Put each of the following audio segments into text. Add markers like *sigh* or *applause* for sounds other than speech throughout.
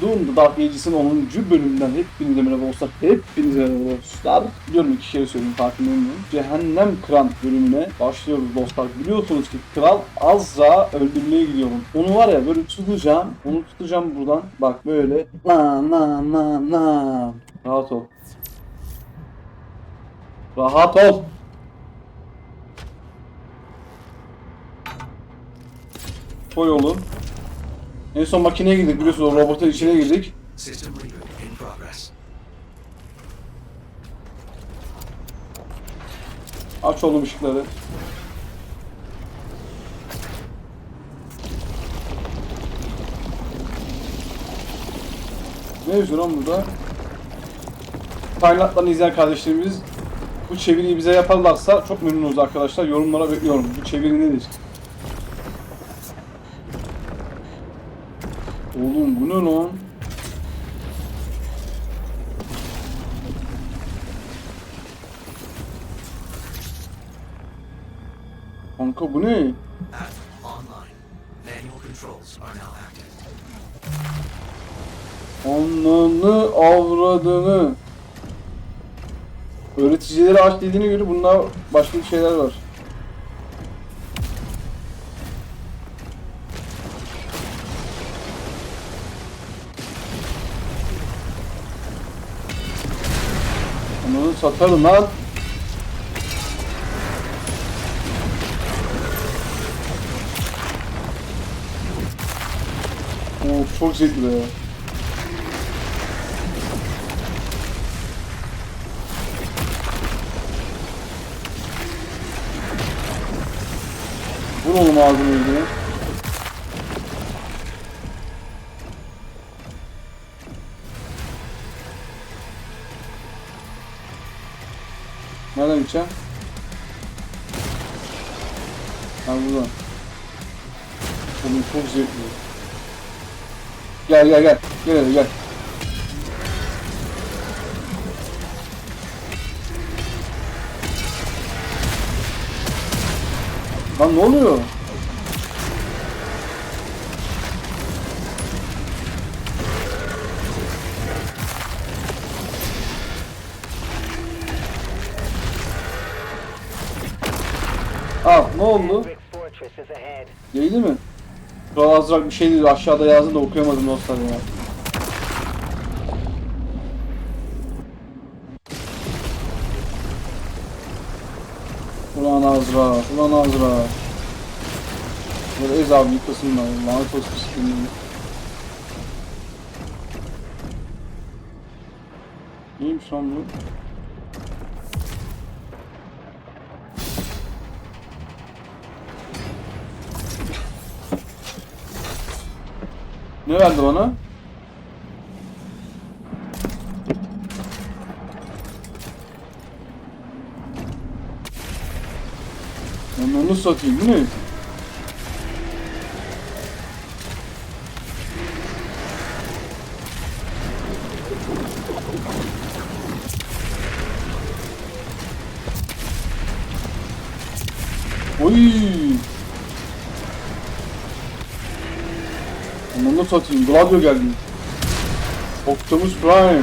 Doom The Dark Ages'in 10. bölümünden hepinize merhaba dostlar. Hepinize merhaba dostlar. Biliyorum iki kere söyledim farkındayım. Cehennem Kıran bölümüne başlıyoruz dostlar. Biliyorsunuz ki Kral Azra öldürmeye gidiyorum. Onu var ya böyle tutacağım. Onu tutacağım buradan. Bak böyle. Na na na na. Rahat ol. Rahat ol. Koy oğlum. En son makineye girdik biliyorsunuz o robotun içine girdik. Aç oğlum ışıkları. Ne yazıyor lan burada? Kaynaklarını izleyen kardeşlerimiz bu çeviriyi bize yaparlarsa çok memnunuz arkadaşlar. Yorumlara bekliyorum. Bu çeviri nedir? Oğlum bu ne lan? Kanka bu ne? Ananı avradını. Öğreticileri aç dediğine göre bunda başka şeyler var. Satarım lan. Of çok zevkli be. Vur oğlum ağzını yüzüne. Gel gel gel. Gel hadi gel. Lan ne oluyor? Ah ne oldu? Değdi mi? Kral Azrak bir şey dedi aşağıda yazdı da okuyamadım dostlar ya. Ulan Azra, ulan Azra. Böyle ez abi yıkasınlar, lanet olsun sikimini. Neymiş lan bu? Ne verdi bana? Onu satayım bu ne? Satayım. Gladio geldi. Optimus Prime.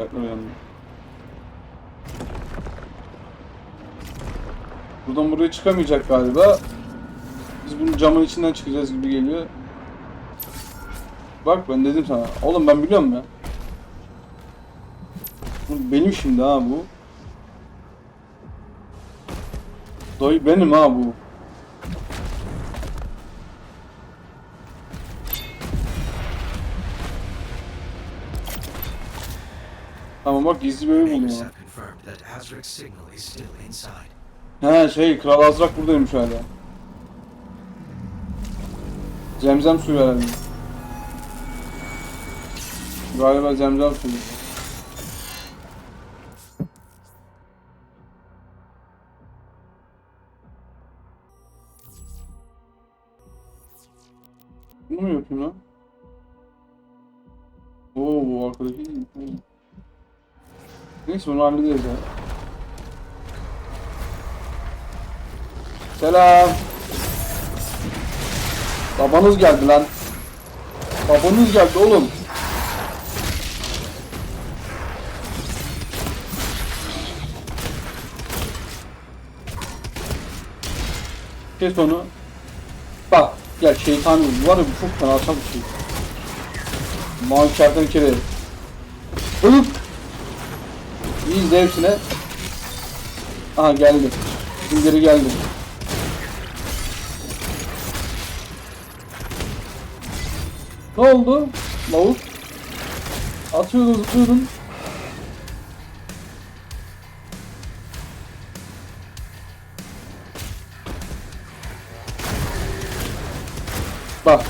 Ayaklarım yandı. Buradan buraya çıkamayacak galiba. Biz bunu camın içinden çıkacağız gibi geliyor. Bak ben dedim sana. Oğlum ben biliyorum ya. Benim şimdi ha bu. Dayı benim ha bu. Tamam bak gizli ev buldum inside. He şey Kral Azrak buradaymış hala. Zemzem suyu herhalde. Galiba zemzem suyu. Bunu mu yapayım lan? Oo bu arkadaki. Neyse bunu hallederiz ya. Selam. Babanız geldi lan. Babanız geldi oğlum. Kes onu. Bak gel şeytan var ya bu çok fena bir şey. Mavi kertenkele. Hıp. İyi izle hepsine. Aha geldi. Geri geldi. Ne oldu? Lavuk. Atıyordun zıplıyordun. Bak.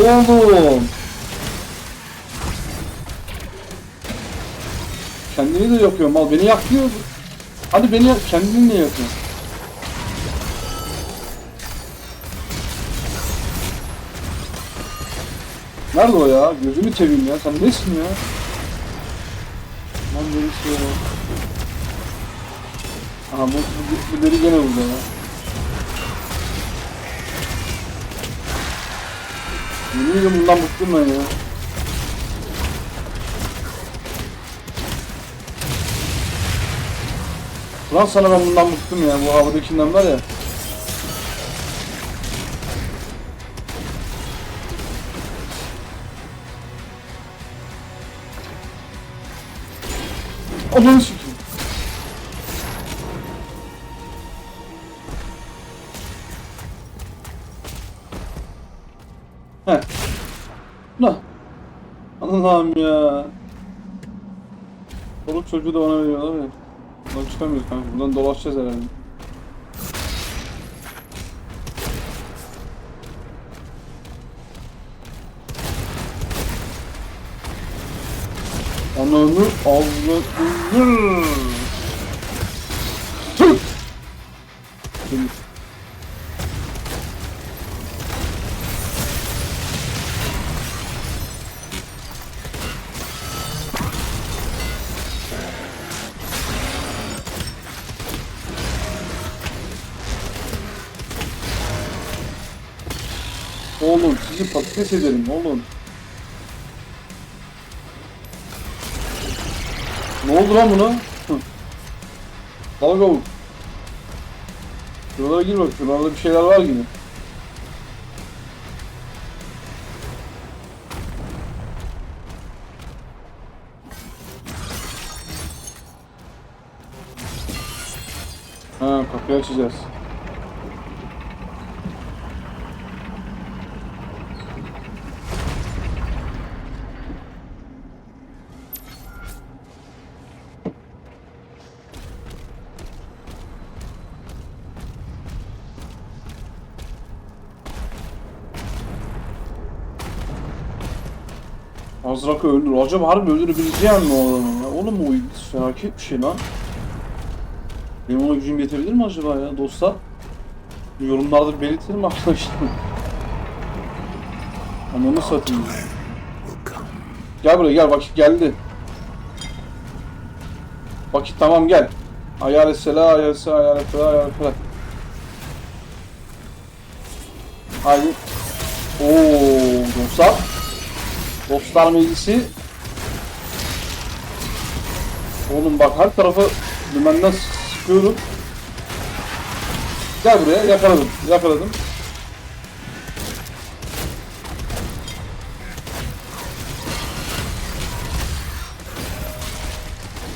Oğlum. Kendini de yakıyor mal. Beni yakıyor. Hadi beni yak. Kendini niye yakıyorsun? Nerede o ya? Gözümü seveyim ya. Sen nesin ya? Lan neresi ya? Aha bu, bu, bu deri gene burada ya. Yemin ediyorum bundan bıktım ben ya. Ulan sana ben bundan bıktım ya. Bu havadakinden var ya. Ananı çocuğu da bana veriyorlar ya. Buradan çıkamıyoruz kanka. Buradan dolaşacağız herhalde. Ananı avladını. Patates ederim oğlum. Ne oldu lan buna? Hı. Dalga vur. Şuralara gir bak, şuralarda bir şeyler var gibi. Ha, kapıyı açacağız. Azrak'ı öldür. Acaba harbi öldürebileceğim mi o adamı ya? Oğlum o felaket bir şey lan. Benim ona gücüm yetebilir mi acaba ya dostlar? Yorumlarda belirtelim arkadaşlar. *laughs* Ananı satayım. Gel buraya gel vakit geldi. Vakit tamam gel. Ayar sela ayar sela ayar sela ayar sela. Haydi. Oo dostlar. Dostlar meclisi. Oğlum bak her tarafı dümenden sıkıyorum. Gel buraya yakaladım. Yakaladım.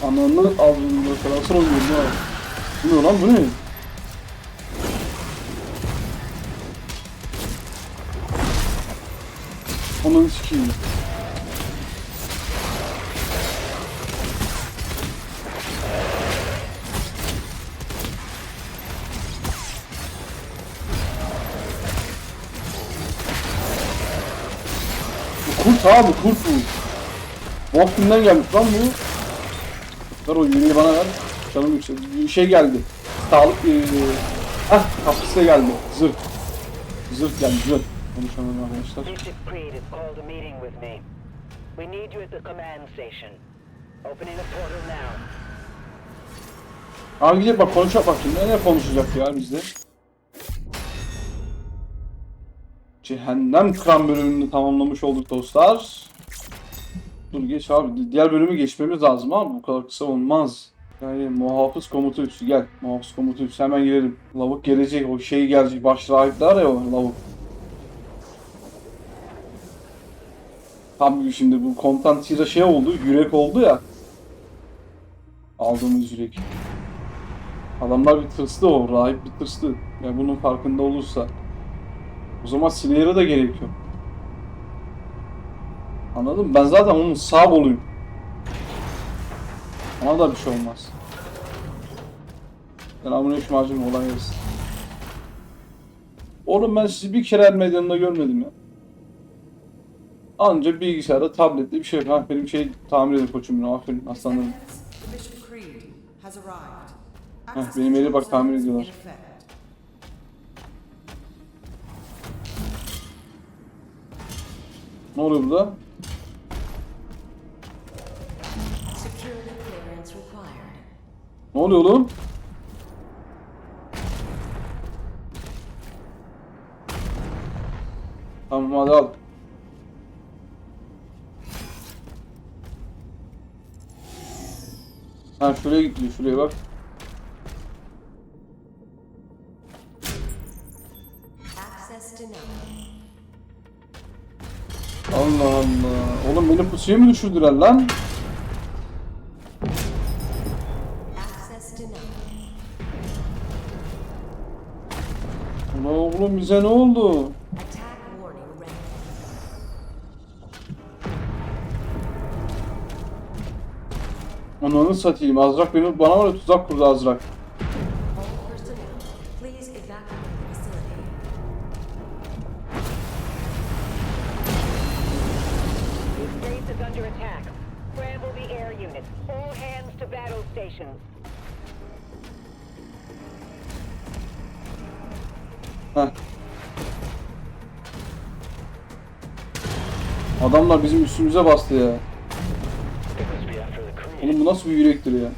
Ananı mesela nasıl oynuyorum ya? Bu ne lan bu ne? Onun sikiyim. Kurt abi kurt bu. Bok kimden gelmiş lan bu? Ver o yünü bana ver. Canım yüksek. Şey geldi. Sağlık... Ee, hah kapısı geldi. Zırh. Zırh geldi zırh. Konuşamadım arkadaşlar. Bishop Creed has called a meeting with me. We need you at the command station. Opening the portal now. Abi gidip bak konuşacak bak şimdi. Ne konuşacak ya bizde? Cehennem Kran bölümünü tamamlamış olduk dostlar. Dur geç abi. Diğer bölümü geçmemiz lazım abi. Bu kadar kısa olmaz. Yani muhafız komuta üssü gel. Muhafız komuta üssü hemen girelim. Lavuk gelecek. O şey gelecek. Baş rahipler ya o lavuk. Tam şimdi bu komutan Tira şey oldu. Yürek oldu ya. Aldığımız yürek. Adamlar bir tırstı o. Rahip bir tırstı. Yani bunun farkında olursa. O zaman Slayer'a da gerek yok. Anladın mı? Ben zaten onun sağ oluyum. Ona da bir şey olmaz. Selamünaleyküm hacım olay gelsin. Oğlum ben sizi bir kere el meydanında görmedim ya. Anca bilgisayarda, tablette bir şey. Ha benim şey tamir edin koçum benim. Aferin aslanlarım. Heh, benim eli bak tamir ediyorlar. Ne oluyor burada? Ne oluyor oğlum? Tamam hadi al. Ha şuraya gidiyor şuraya bak. Allah. Oğlum beni pusuya mı düşürdüler lan? Ulan oğlum bize ne oldu? Ananı satayım. Azrak beni bana var ya tuzak kurdu Azrak. Units. All hands to battle stations. Heh. Adamlar bizim üstümüze bastı ya. Oğlum bu nasıl bir yürektir ya?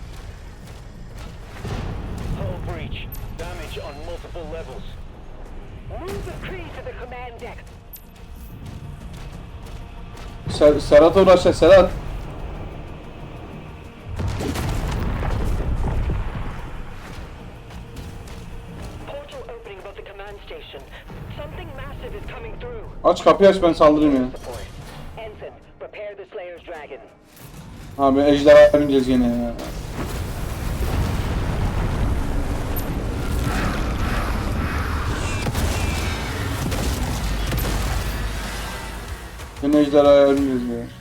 Hull breach. Damage on Aç kapıyı aç ben saldırayım ya. Abi ejderha bineceğiz gene ya. Gene ejderhaya bineceğiz ya.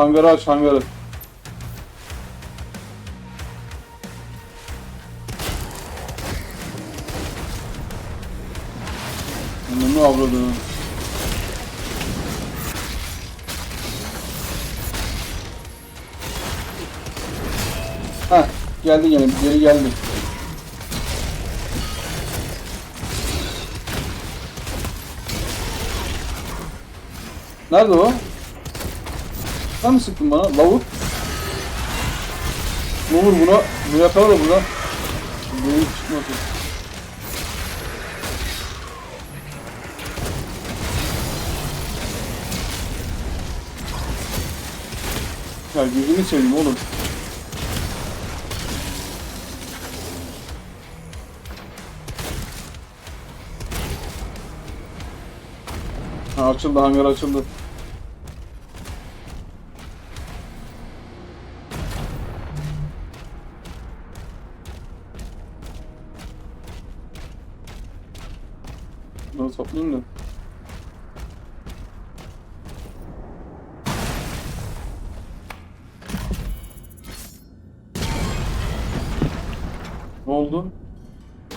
Hangarı aç hangarı. Bunu avradım. Heh, geldi yine, geri geldi. Nerede o? Sen mi sıktın bana? Lavuk. Ne olur buna, bu yakala da buna. Benim çıkmasın. Ya gözünü seveyim oğlum. Ha açıldı hangar açıldı. Bunu toplayayım da. Ne oldu?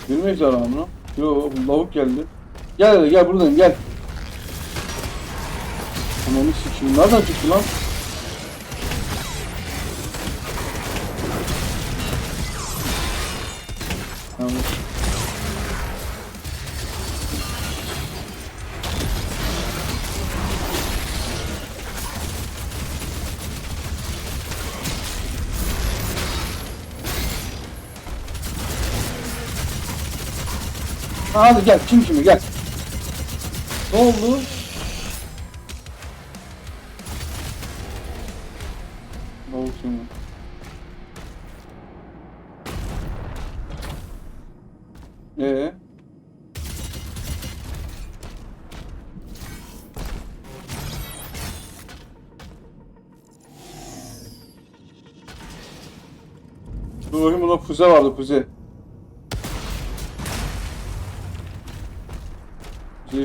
Benim ejderham mı? Yo lavuk geldi. Gel gel buradayım gel. Ananı sikeyim. Nereden çıktı lan? Hadi gel kim kimi gel. Ne oldu? Ne oldu şimdi? Ee? Dur bakayım bunda füze vardı füze.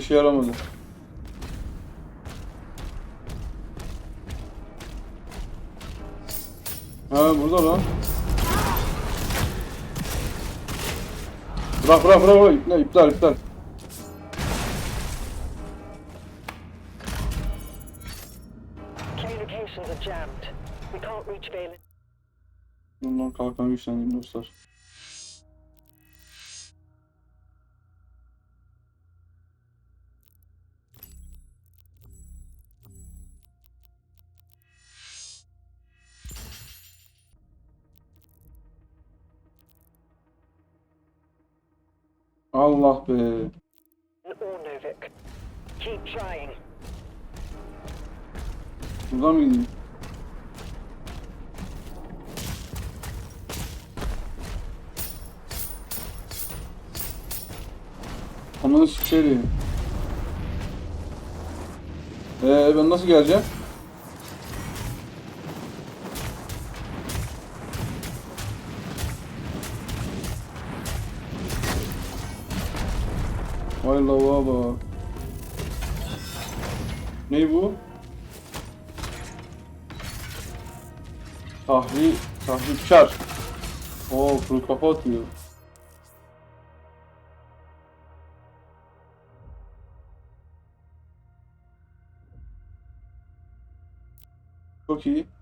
İşe yaramadı. Ha burada lan. Bırak bırak bırak bırak iptal iptal iptal. Bundan kalkan güçlendim dostlar. Allah be. Buradan mı gideyim? Ananı sikerim. Ee ben nasıl geleceğim? Vay lavuğa bak. Ney bu? Tahri, tahripkar. Oo kuru kafa atıyor. Çok iyi.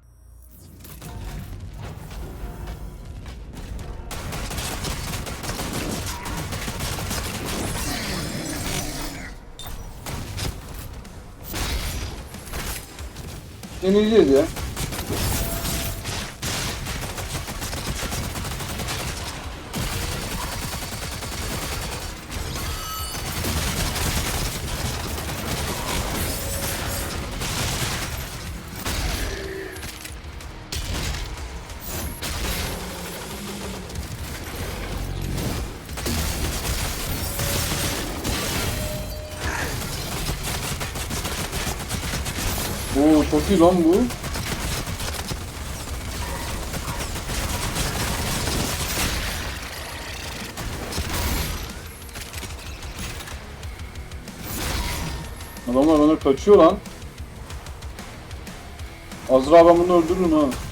Deneyeceğiz ya. Çok lan bu. Adamlar bana kaçıyor lan. Azra ben bunu öldürürüm ha.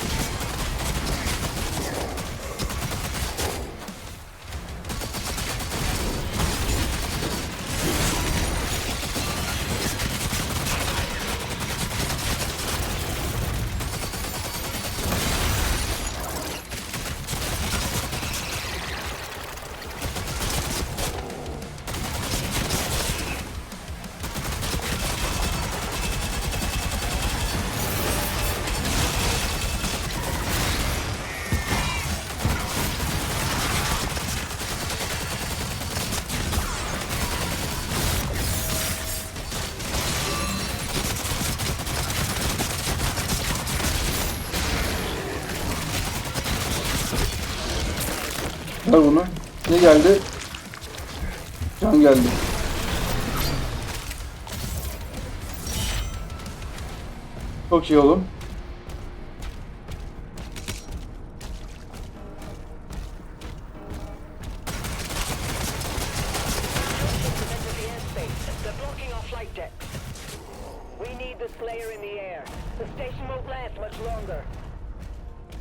Ne geldi? Can geldi. Çok iyi oğlum.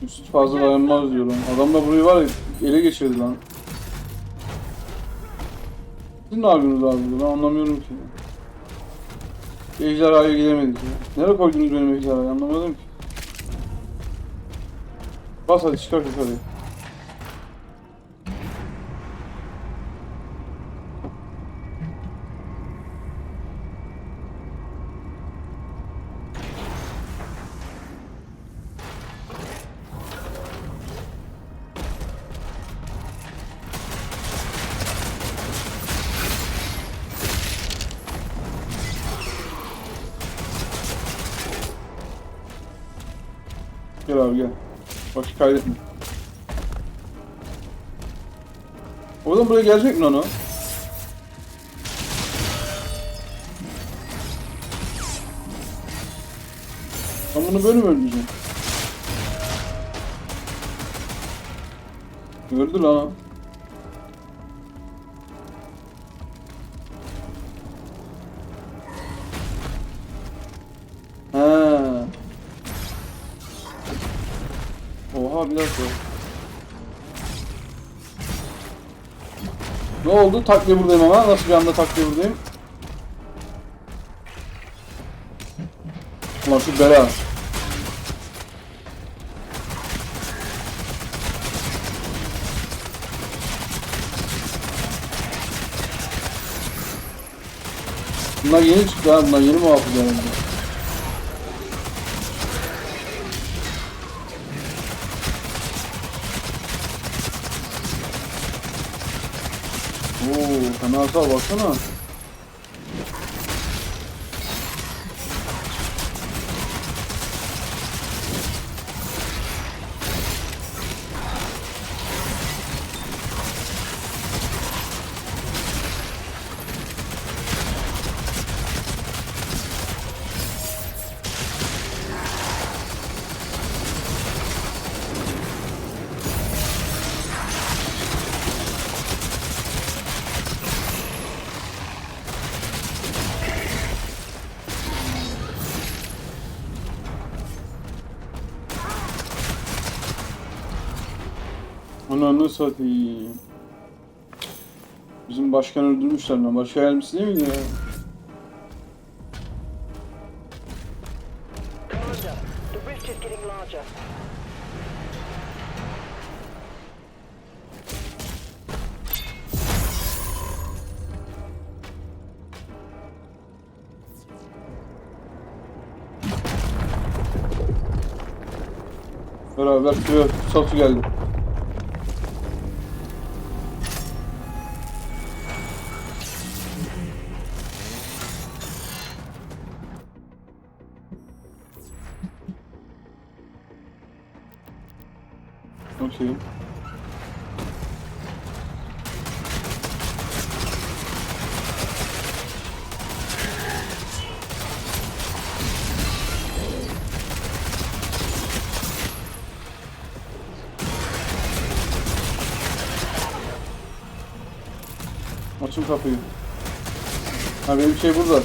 Üst fazla dayanmaz diyor lan. Adam da burayı var ya ele geçirdi lan. Siz ne yapıyorsunuz abi burada? Ben anlamıyorum ki. Ejderhaya gidemedik ya. Nereye koydunuz benim ejderhayı anlamadım ki. Bas hadi çıkar yukarıya. Gel abi gel. Vakit kaybetme. Oğlum buraya gelecek mi lan o? Ben bunu böyle mi öldüreceğim? Öldü lan oldu? Takviye buradayım ama. Nasıl bir anda takviye buradayım? Ulan şu bela. Bunlar yeni çıktı ha. Bunlar yeni muhafız herhalde. Oo, kanalsal baksana. Ananı satayım. Bizim başkanı öldürmüşler lan. Başka yardımcısı değil miydi ya? Beraber köye satı geldi. Okey. Açın kapıyı. Ha benim şey burada.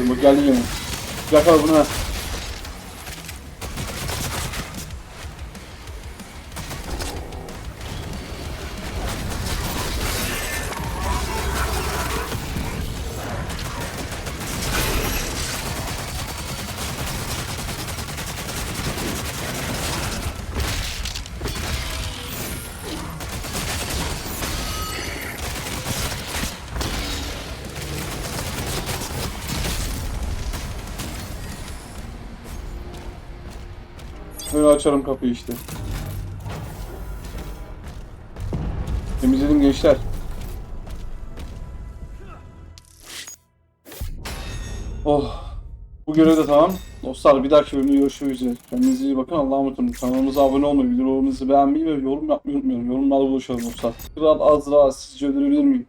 Sarayım bak geldi gene. Yakala bunu Böyle açarım kapıyı işte. Temizledim gençler. Oh. Bu görev de tamam. Dostlar bir dahaki bölümde görüşmek üzere. Kendinize iyi bakın. Allah'a emanet olun. Kanalımıza abone olmayı, videolarımızı beğenmeyi ve yorum yapmayı unutmayın. Yorumlarda buluşalım dostlar. Kral Azra sizce öldürebilir miyim?